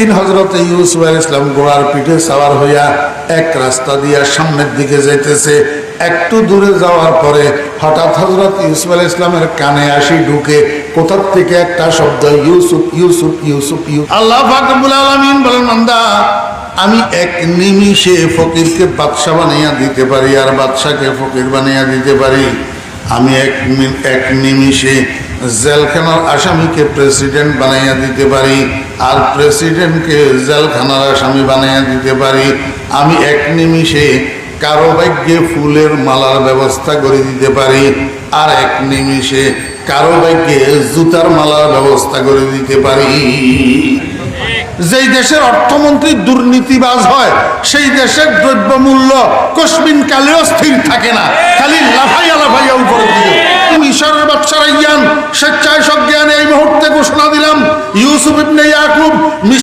একদিন হজরত ইউসুফ আল ইসলাম গোড়ার পিঠে সাওয়ার হইয়া এক রাস্তা দিয়া সামনের দিকে যাইতেছে। একটু দূরে যাওয়ার পরে হঠাৎ হজরত ইউসুফ আল ইসলামের কানে আসি ঢুকে, কোথার থেকে একটা শব্দ, ইউসুফ ইউসুফ ইউসুফ ইউ আল্লাহ ফাকবুল আলমিন বলেন মান্দা আমি এক নিমিষে ফকিরকে বাদশা বানাইয়া দিতে পারি আর বাদশাকে ফকির বানাইয়া দিতে পারি। আমি এক এক নিমিষে জেলখানার আসামিকে প্রেসিডেন্ট বানাইয়া দিতে পারি, আর প্রেসিডেন্টকে জেলখানার আসামি বানাইয়া দিতে পারি। আমি এক নিমিষে কারও ভাগ্যে ফুলের মালার ব্যবস্থা করে দিতে পারি, আর এক নিমিষে কারও ভাগ্যে জুতার মালার ব্যবস্থা করে দিতে পারি। যেই দেশের অর্থমন্ত্রী দুর্নীতিবাজ হয়, সেই দেশের দ্রব্যমূল্য কসমিন কালেও স্থির থাকে না। খালি লাফাইয়া ঘোষণা দিলাম ইউসুফ ইবনে ইয়াকুব